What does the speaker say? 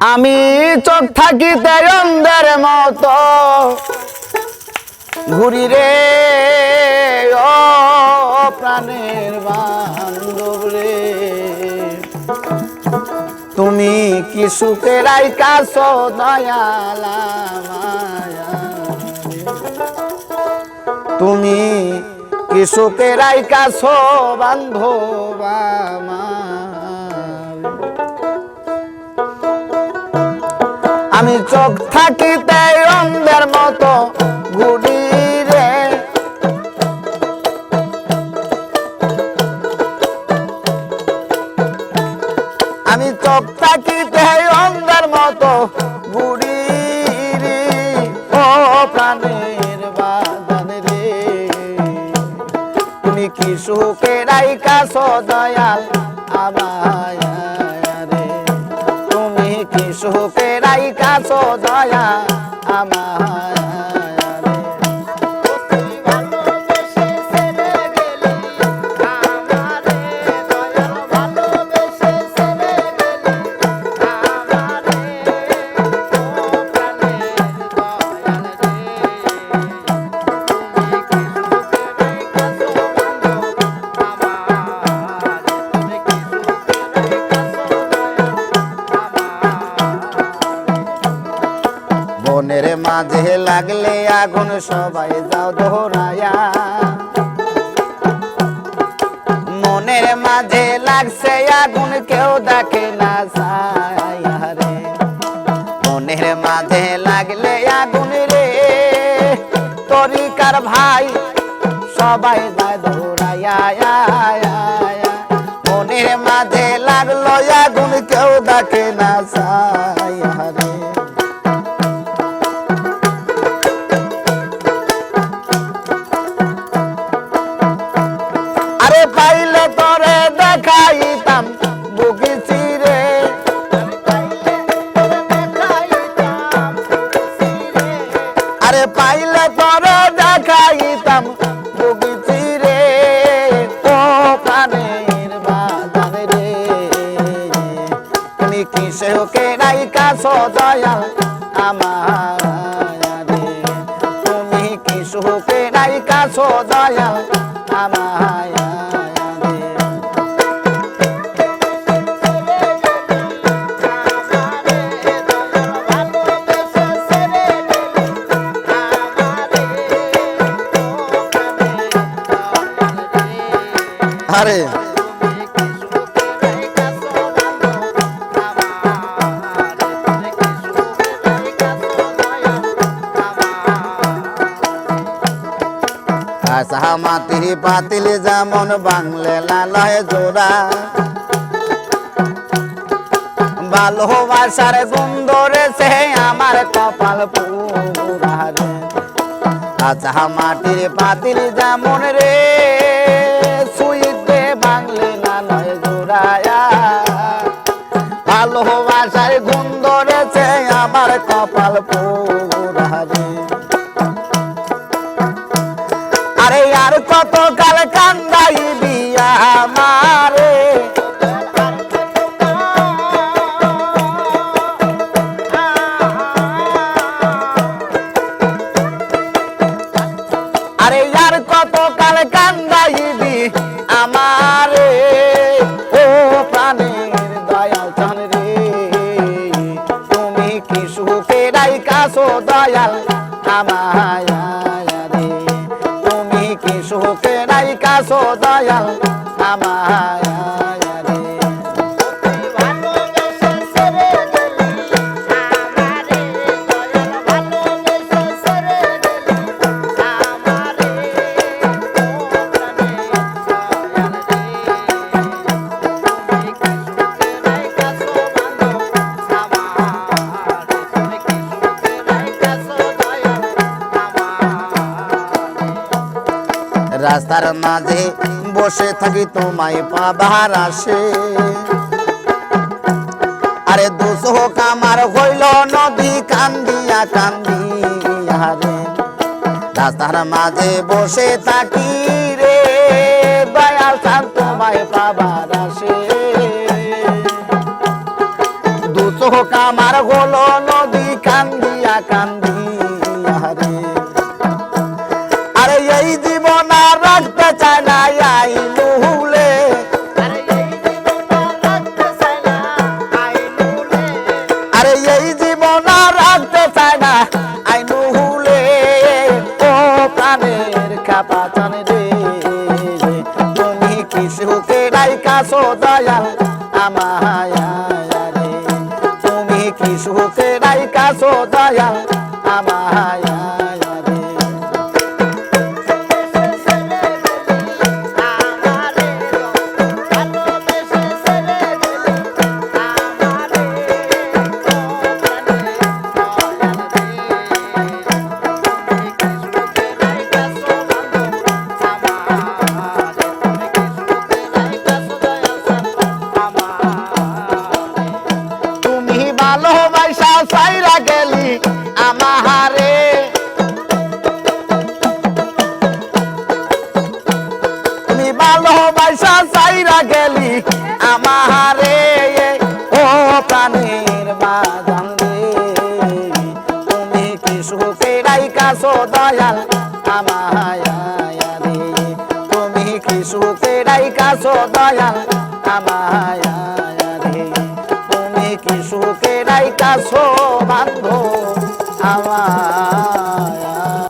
আমি চোখ থাকিতে অন্ধের মতো। ঘুরি রে ও প্রাণের বান্ধব রে তুমি কি সুখের আইকাশ দয়ালা তুমি কি সুখের আইকাশ বান্ধব আমার আমি চোখ থাকিতে অন্ধের মতো রে। আমি চোখ থাকিতে অন্ধের মতো ও প্রাণের বাদন রে। তুমি কি সুখে দয়াল আমায় রে। তুমি কি সুখে রাইকাছ সদয়া আমায় মাঝে লাগলে আগুন সবাই যাও দোহরায়া। মনের মাঝে লাগছে আগুন, কেউ দেখে না মনের মাঝে লাগলে আগুন রে তরিকার ভাই সবাই যায় দৌড়াইয়া মনের মাঝে লাগল আগুন, কেউ দেখে না ছায়া আরে পাইলে তোরে দেখাইতাম প্রাণের বাজান রে। তুমি কিসে ওকে নাই কাছ দয়াল আমার রে? আরে। আশা মাতির পাতিল যেমন বাংলে লালয় জোড়া। ভালোবাসার সে আমার কপাল পুরা রে আচ্ছা মাটির পাতিল যেমন রে। আমার কপাল পুরা আরে আর কত কাল কান্দাই দিয়া আমারে? আরে আর কত কাল কান্দাইবি আমারে? তুমি নাই রাইকাছো দয়াল আমায় রাস্তার মাঝে বসে থাকি তোমায় পাবার আসে আরে দুসোক আমার হইল নদী, কান্দিয়া কান্দি রে। রাস্তার মাঝে বসে থাকি রে, দয়াল প্রাণের পাচান চান রে। তুমি কি সুখে সদায়াল আমায়া তুমি কি সুখে সদায়াল দয়াল আমায় ভালোবাসা চাইরা গেলি আমারে তুমি ভালোবাসা চাইরা গেলি বাজান তুমি কি সুখে রাইকাছো দয়াল আমায় রে তুমি কি সুখে রাইকাছো দয়াল আমায় রে তুমি রাইতা সো বান্ধব আমার।